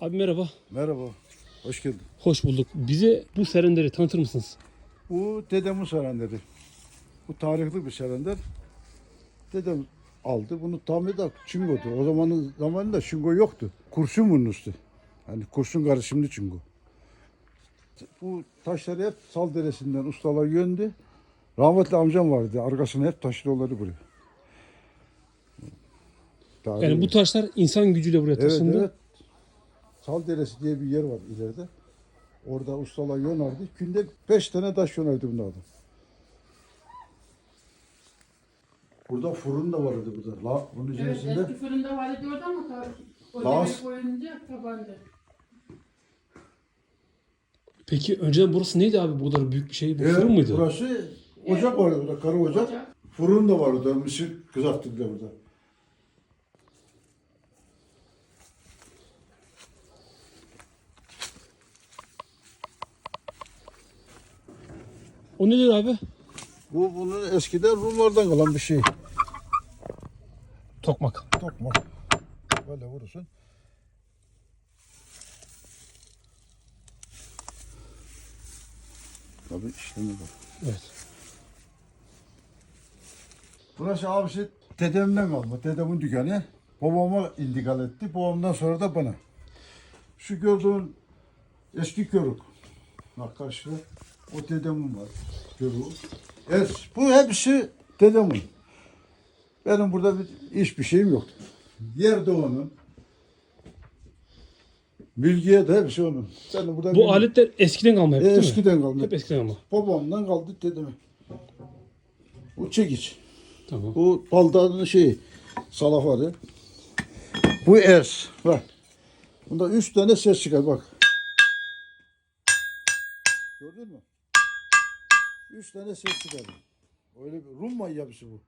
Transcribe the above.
Abi merhaba. Merhaba, hoş geldin. Hoş bulduk. Bize bu serenderi tanıtır mısınız? Bu dedemin serenderi. Bu tarihli bir serender. Dedem aldı. Bunu tamir de çingodu. O zamanın zamanında çingo yoktu. Kurşun bunun üstü. Hani kurşun karışımlı çingo. Bu taşları hep sal deresinden ustalar yöndü. Rahmetli amcam vardı. Arkasına hep taşıyorlardı buraya. Tarihi- Yani bu taşlar insan gücüyle buraya Evet taşındı. evet. Sal Deresi diye bir yer var ileride. Orada ustalar yonardı. Günde beş tane taş yonardı bunlardan. Burada fırın da vardı burada. La, bunun Evet, içerisinde eski fırında var ediyordu ama ta- o Laz- yemek boyunca tabandı. Peki önceden burası neydi abi bu kadar büyük bir şey? Bu Evet, fırın mıydı? Burası ocak vardı burada, karı ocak. Ocak. Fırın da vardı burada, mısır kızarttık da burada. O nedir abi? Bu bunun eskiden Rumlardan kalan bir şey. Tokmak. Tokma. Böyle vurursun. Tabii işlemi var. Evet. Burası abisi dedemden kalma. Dedemin dükkanı. Babama intikal etti. Babamdan sonra da bana. Şu gördüğün eski körük. Bak karşıda. O dedemin var. Körüğü. Evet, bu hepsi dedemin. Benim burada bir hiçbir şeyim yok. Yer de onun. Bilgiye de hepsi onun. Senin burada Bu aletler eskiden kalma hep değil mi? eskiden kaldı. Hep eskiden kalma. Babamdan kaldı dedeme. Bu çekiç. Tamam. Bu baldağının şeyi. Salafarı. Bu ers. Bak. Bunda üç tane ses çıkar bak. Gördün mü? Üç tane ses çıkar. Öyle bir Rum manyabısı bu.